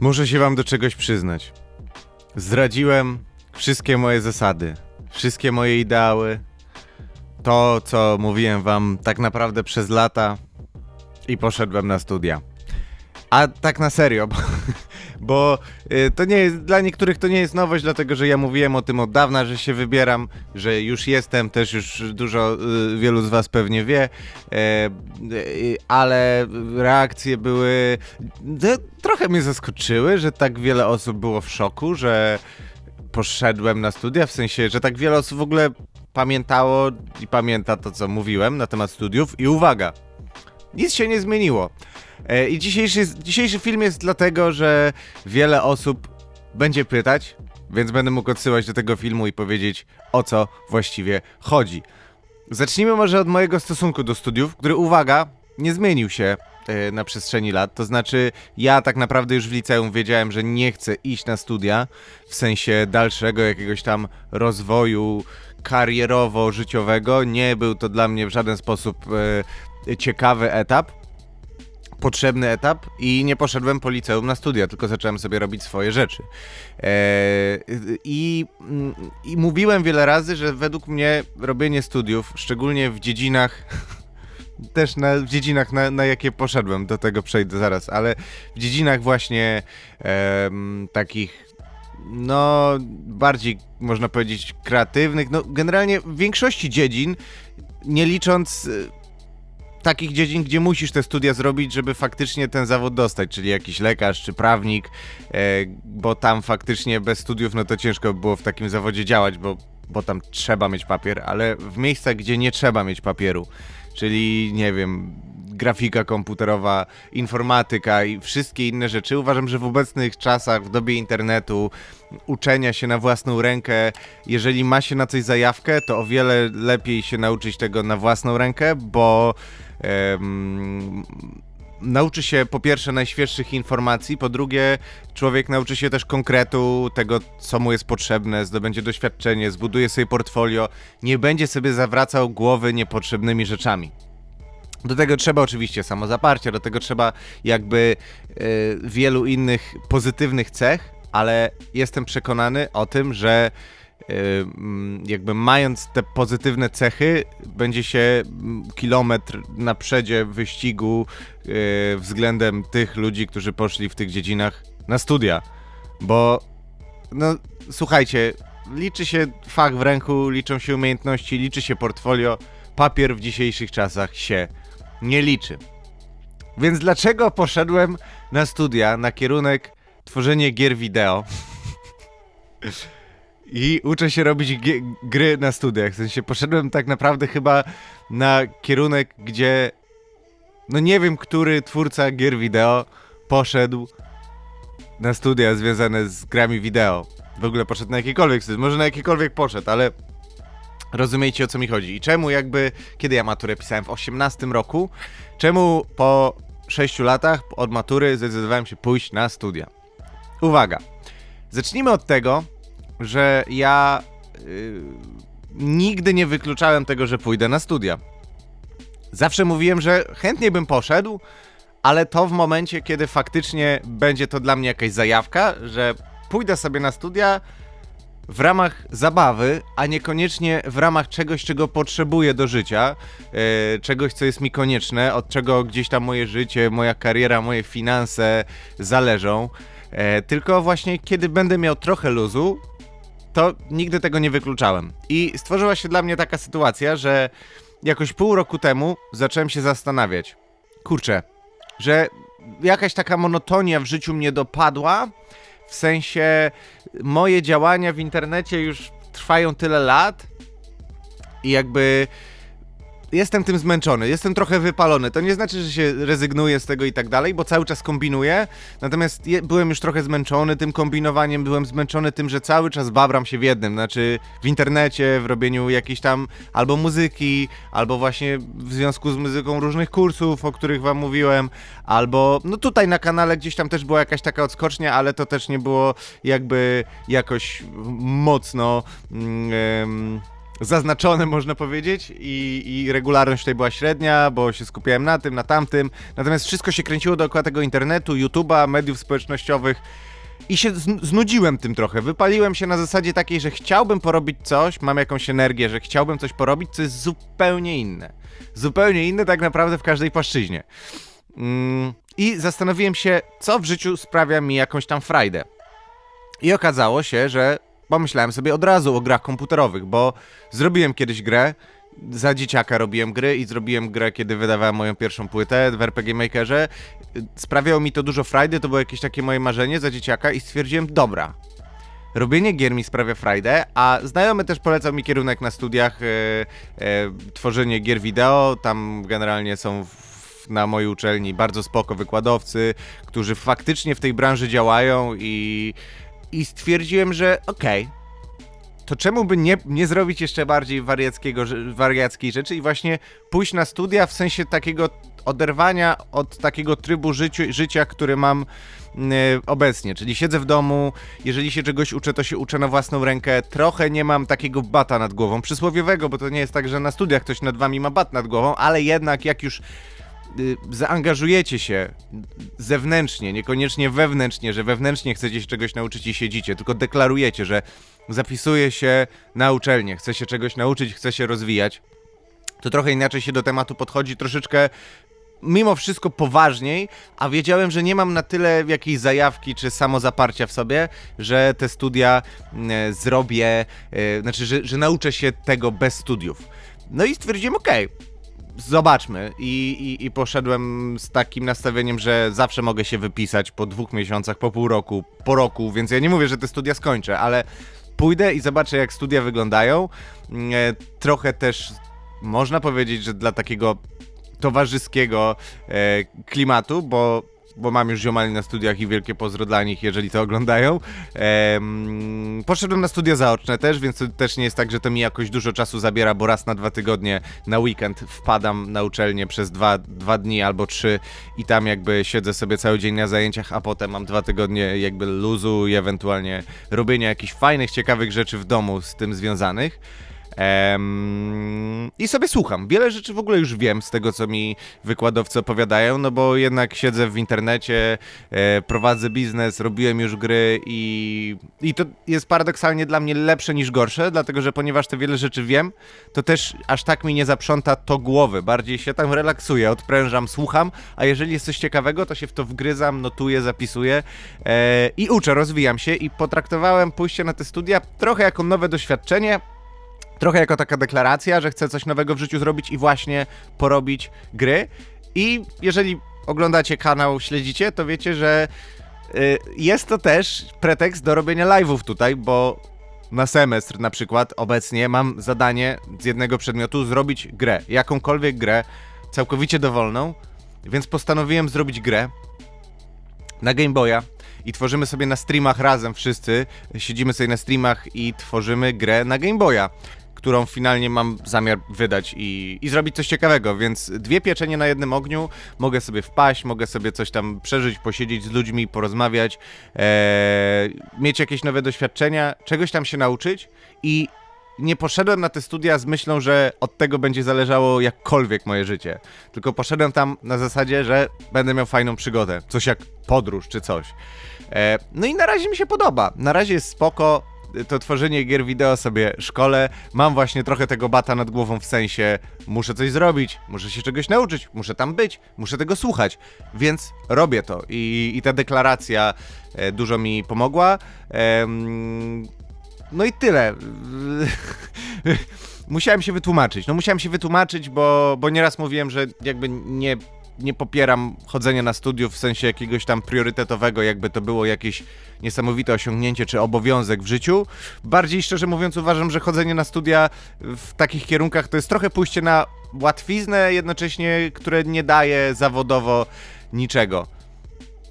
Muszę się wam do czegoś przyznać. Zdradziłem wszystkie moje zasady, wszystkie moje ideały, to co mówiłem wam tak naprawdę przez lata i poszedłem na studia. A tak na serio, bo, bo y, to nie jest, dla niektórych to nie jest nowość, dlatego że ja mówiłem o tym od dawna, że się wybieram, że już jestem, też już dużo, y, wielu z was pewnie wie, e, y, ale reakcje były, no, trochę mnie zaskoczyły, że tak wiele osób było w szoku, że poszedłem na studia, w sensie, że tak wiele osób w ogóle pamiętało i pamięta to, co mówiłem na temat studiów. I uwaga, nic się nie zmieniło. E, I dzisiejszy, dzisiejszy film jest dlatego, że wiele osób będzie pytać, więc będę mógł odsyłać do tego filmu i powiedzieć o co właściwie chodzi. Zacznijmy może od mojego stosunku do studiów, który, uwaga, nie zmienił się e, na przestrzeni lat. To znaczy, ja tak naprawdę już w liceum wiedziałem, że nie chcę iść na studia w sensie dalszego jakiegoś tam rozwoju karierowo-życiowego. Nie był to dla mnie w żaden sposób e, ciekawy etap potrzebny etap i nie poszedłem po liceum na studia, tylko zacząłem sobie robić swoje rzeczy. Eee, i, I mówiłem wiele razy, że według mnie robienie studiów, szczególnie w dziedzinach, też na, w dziedzinach, na, na jakie poszedłem, do tego przejdę zaraz, ale w dziedzinach właśnie em, takich no, bardziej można powiedzieć kreatywnych, no generalnie w większości dziedzin, nie licząc e, takich dziedzin, gdzie musisz te studia zrobić, żeby faktycznie ten zawód dostać, czyli jakiś lekarz czy prawnik, e, bo tam faktycznie bez studiów no to ciężko było w takim zawodzie działać, bo, bo tam trzeba mieć papier, ale w miejscach, gdzie nie trzeba mieć papieru, czyli nie wiem, grafika komputerowa, informatyka i wszystkie inne rzeczy. Uważam, że w obecnych czasach, w dobie internetu, uczenia się na własną rękę, jeżeli ma się na coś zajawkę, to o wiele lepiej się nauczyć tego na własną rękę, bo nauczy się po pierwsze najświeższych informacji, po drugie człowiek nauczy się też konkretu tego, co mu jest potrzebne, zdobędzie doświadczenie, zbuduje sobie portfolio, nie będzie sobie zawracał głowy niepotrzebnymi rzeczami. Do tego trzeba oczywiście samozaparcia, do tego trzeba jakby e, wielu innych pozytywnych cech, ale jestem przekonany o tym, że jakby mając te pozytywne cechy, będzie się mm, kilometr na przedzie wyścigu e, względem tych ludzi, którzy poszli w tych dziedzinach na studia. Bo, no słuchajcie, liczy się fach w ręku, liczą się umiejętności, liczy się portfolio. Papier w dzisiejszych czasach się nie liczy. Więc dlaczego poszedłem na studia, na kierunek tworzenie gier wideo? I uczę się robić gry na studiach. W sensie poszedłem tak naprawdę chyba na kierunek, gdzie no nie wiem, który twórca gier wideo poszedł na studia związane z grami wideo. W ogóle poszedł na jakiekolwiek studia, może na jakiekolwiek poszedł, ale rozumiecie o co mi chodzi. I czemu jakby, kiedy ja maturę pisałem w 18 roku, czemu po 6 latach od matury zdecydowałem się pójść na studia? Uwaga. Zacznijmy od tego, że ja yy, nigdy nie wykluczałem tego, że pójdę na studia. Zawsze mówiłem, że chętnie bym poszedł, ale to w momencie, kiedy faktycznie będzie to dla mnie jakaś zajawka, że pójdę sobie na studia w ramach zabawy, a niekoniecznie w ramach czegoś, czego potrzebuję do życia, e, czegoś, co jest mi konieczne, od czego gdzieś tam moje życie, moja kariera, moje finanse zależą. E, tylko właśnie kiedy będę miał trochę luzu, to nigdy tego nie wykluczałem. I stworzyła się dla mnie taka sytuacja, że jakoś pół roku temu zacząłem się zastanawiać. Kurczę, że jakaś taka monotonia w życiu mnie dopadła, w sensie moje działania w internecie już trwają tyle lat i jakby jestem tym zmęczony, jestem trochę wypalony. To nie znaczy, że się rezygnuję z tego i tak dalej, bo cały czas kombinuję. Natomiast je, byłem już trochę zmęczony tym kombinowaniem, byłem zmęczony tym, że cały czas babram się w jednym, znaczy w internecie, w robieniu jakiejś tam albo muzyki, albo właśnie w związku z muzyką różnych kursów, o których wam mówiłem, albo no tutaj na kanale gdzieś tam też była jakaś taka odskocznia, ale to też nie było jakby jakoś mocno em, zaznaczone, można powiedzieć, i, i regularność tutaj była średnia, bo się skupiałem na tym, na tamtym. Natomiast wszystko się kręciło dookoła tego internetu, YouTube'a, mediów społecznościowych. I się zn- znudziłem tym trochę. Wypaliłem się na zasadzie takiej, że chciałbym porobić coś, mam jakąś energię, że chciałbym coś porobić, co jest zupełnie inne. Zupełnie inne tak naprawdę w każdej płaszczyźnie. Mm, I zastanowiłem się, co w życiu sprawia mi jakąś tam frajdę. I okazało się, że pomyślałem sobie od razu o grach komputerowych, bo zrobiłem kiedyś grę, za dzieciaka robiłem gry i zrobiłem grę, kiedy wydawałem moją pierwszą płytę w RPG Makerze. Sprawiało mi to dużo frajdy, to było jakieś takie moje marzenie za dzieciaka i stwierdziłem, dobra, robienie gier mi sprawia frajdę, a znajomy też polecał mi kierunek na studiach e, e, tworzenie gier wideo, tam generalnie są w, na mojej uczelni bardzo spoko wykładowcy, którzy faktycznie w tej branży działają i, i stwierdziłem, że okej, to czemu by nie, nie zrobić jeszcze bardziej wariackiego, wariackiej rzeczy i właśnie pójść na studia w sensie takiego oderwania od takiego trybu życiu, życia, który mam mm, obecnie, czyli siedzę w domu, jeżeli się czegoś uczę, to się uczę na własną rękę, trochę nie mam takiego bata nad głową, przysłowiowego, bo to nie jest tak, że na studiach ktoś nad wami ma bat nad głową, ale jednak jak już zaangażujecie się zewnętrznie, niekoniecznie wewnętrznie, że wewnętrznie chcecie się czegoś nauczyć i siedzicie, tylko deklarujecie, że zapisuję się na uczelnię, chcę się czegoś nauczyć, chcę się rozwijać, to trochę inaczej się do tematu podchodzi, troszeczkę mimo wszystko poważniej, a wiedziałem, że nie mam na tyle jakiejś zajawki czy samozaparcia w sobie, że te studia mm, zrobię, e, znaczy, że, że nauczę się tego bez studiów. No i stwierdziłem, okej, zobaczmy. I, i, I poszedłem z takim nastawieniem, że zawsze mogę się wypisać po dwóch miesiącach, po pół roku, po roku, więc ja nie mówię, że te studia skończę, ale pójdę i zobaczę, jak studia wyglądają. Mm, e, Trochę też można powiedzieć, że dla takiego towarzyskiego e, klimatu, bo, bo mam już ziomali na studiach i wielkie pozdro dla nich, jeżeli to oglądają. Em, poszedłem na studia zaoczne też, więc to też nie jest tak, że to mi jakoś dużo czasu zabiera, bo raz na dwa tygodnie na weekend wpadam na uczelnię przez dwa, dwa dni albo trzy i tam jakby siedzę sobie cały dzień na zajęciach, a potem mam dwa tygodnie jakby luzu i ewentualnie robienia jakichś fajnych, ciekawych rzeczy w domu z tym związanych. Em, I sobie słucham. Wiele rzeczy w ogóle już wiem z tego, co mi wykładowcy opowiadają, no bo jednak siedzę w internecie, e, prowadzę biznes, robiłem już gry i, i to jest paradoksalnie dla mnie lepsze niż gorsze, dlatego że ponieważ te wiele rzeczy wiem, to też aż tak mi nie zaprząta to głowy. Bardziej się tam relaksuję, odprężam, słucham, a jeżeli jest coś ciekawego, to się w to wgryzam, notuję, zapisuję e, i uczę, rozwijam się i potraktowałem pójście na te studia trochę jako nowe doświadczenie, trochę jako taka deklaracja, że chcę coś nowego w życiu zrobić i właśnie porobić gry. I jeżeli oglądacie kanał, śledzicie, to wiecie, że y, jest to też pretekst do robienia live'ów tutaj, bo na semestr na przykład obecnie mam zadanie z jednego przedmiotu zrobić grę, jakąkolwiek grę, całkowicie dowolną, więc postanowiłem zrobić grę na Game Boya i tworzymy sobie na streamach razem wszyscy, siedzimy sobie na streamach i tworzymy grę na Game Boya, którą finalnie mam zamiar wydać i, i zrobić coś ciekawego, więc dwie pieczenie na jednym ogniu, mogę sobie wpaść, mogę sobie coś tam przeżyć, posiedzieć z ludźmi, porozmawiać, e, mieć jakieś nowe doświadczenia, czegoś tam się nauczyć i nie poszedłem na te studia z myślą, że od tego będzie zależało jakkolwiek moje życie. Tylko poszedłem tam na zasadzie, że będę miał fajną przygodę. Coś jak podróż czy coś. E, no i na razie mi się podoba. Na razie jest spoko. To tworzenie gier wideo sobie szkole. Mam właśnie trochę tego bata nad głową w sensie muszę coś zrobić, muszę się czegoś nauczyć, muszę tam być, muszę tego słuchać. Więc robię to i, i ta deklaracja e, dużo mi pomogła. Em, no i tyle. musiałem się wytłumaczyć. No musiałem się wytłumaczyć, bo, bo nieraz mówiłem, że jakby nie, nie popieram chodzenia na studiów w sensie jakiegoś tam priorytetowego, jakby to było jakieś niesamowite osiągnięcie czy obowiązek w życiu. Bardziej szczerze mówiąc uważam, że chodzenie na studia w takich kierunkach to jest trochę pójście na łatwiznę jednocześnie, które nie daje zawodowo niczego.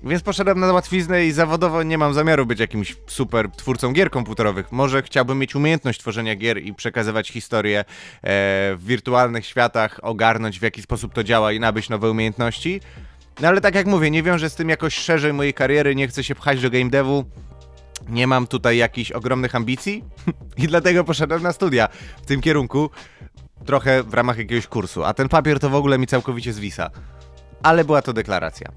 Więc poszedłem na łatwiznę i zawodowo nie mam zamiaru być jakimś super twórcą gier komputerowych. Może chciałbym mieć umiejętność tworzenia gier i przekazywać historię e, w wirtualnych światach, ogarnąć w jaki sposób to działa i nabyć nowe umiejętności. No ale tak jak mówię, nie wiążę z tym jakoś szerzej mojej kariery, nie chcę się pchać do game devu. Nie mam tutaj jakichś ogromnych ambicji i dlatego poszedłem na studia w tym kierunku, trochę w ramach jakiegoś kursu, a ten papier to w ogóle mi całkowicie zwisa. Ale była to deklaracja.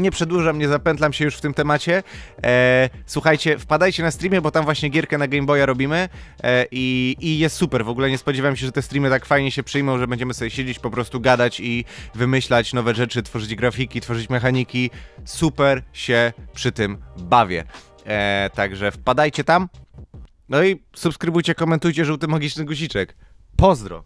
Nie przedłużam, nie zapętlam się już w tym temacie. E, słuchajcie, wpadajcie na streamie, bo tam właśnie gierkę na Game Boya robimy e, i, i jest super. W ogóle nie spodziewałem się, że te streamy tak fajnie się przyjmą, że będziemy sobie siedzieć, po prostu gadać i wymyślać nowe rzeczy, tworzyć grafiki, tworzyć mechaniki. Super się przy tym bawię. E, także wpadajcie tam. No i subskrybujcie, komentujcie żółty magiczny guziczek. Pozdro!